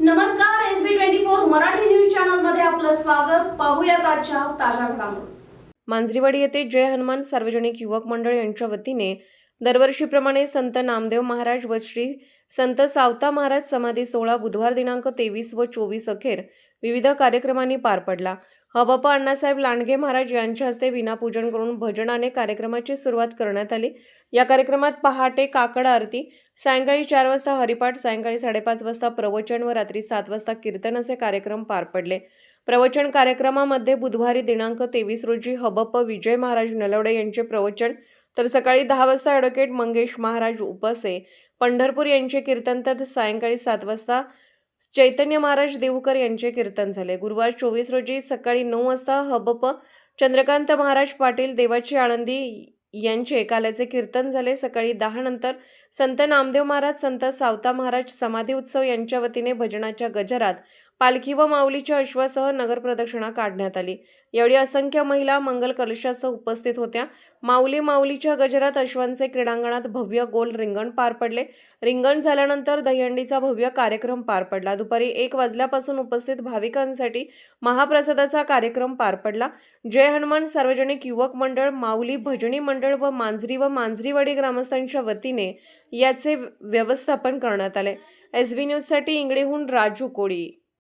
नमस्कार S B twenty four Marathi news चॅनलमध्ये आपलं स्वागत. पाहूया आजच्या ताज्या घडामोडी. मांजरीवाडी येथे जय हनुमान सार्वजनिक युवक मंडळ यांच्या वतीने दरवर्षीप्रमाणे संत नामदेव महाराज व श्री संत सावता महाराज समाधी सोहळा बुधवार दिनांक तेवीस व चोवीस अखेर विविध कार्यक्रमांनी पार पडला. हबप अण्णासाहेब लांडगे महाराज यांच्या हस्ते विनापूजन करून भजनाने कार्यक्रमाची सुरुवात करण्यात आली. या कार्यक्रमात पहाटे काकड आरती सायंकाळी चार वाजता हरिपाठ सायंकाळी साडेपाच वाजता प्रवचन व रात्री सात वाजता कीर्तन असे कार्यक्रम पार पडले. प्रवचन कार्यक्रमामध्ये बुधवारी दिनांक तेवीस रोजी हबप विजय महाराज नलवडे यांचे प्रवचन तर सकाळी दहा वाजता ॲडव्होकेट मंगेश महाराज उपसे पंढरपूर यांचे कीर्तन तर सायंकाळी सात वाजता चैतन्य महाराज देवकर यांचे कीर्तन झाले. गुरुवार चोवीस रोजी सकाळी नऊ वाजता हबप चंद्रकांत महाराज पाटील देवाची आळंदी यांचे काल्याचे कीर्तन झाले. सकाळी दहा नंतर संत नामदेव महाराज संत सावता महाराज समाधी उत्सव यांच्या वतीने भजनाच्या गजरात पालखी व माऊलीच्या अश्वासह नगर प्रदक्षिणा काढण्यात आली. यावेळी असंख्य महिला मंगल कलशासह उपस्थित होत्या. माऊली माऊलीच्या गजरात अश्वांचे क्रीडांगणात भव्य गोल रिंगण पार पडले. रिंगण झाल्यानंतर दहीहंडीचा भव्य कार्यक्रम पार पडला. दुपारी एक वाजल्यापासून उपस्थित भाविकांसाठी महाप्रसादाचा कार्यक्रम पार पडला. जय हनुमान सार्वजनिक युवक मंडळ माऊली भजनी मंडळ व मांजरी व मांजरीवाडी ग्रामस्थांच्या वतीने याचे व्यवस्थापन करण्यात आले. एस बी न्यूजसाठी इंगळीहून राजू कोळी.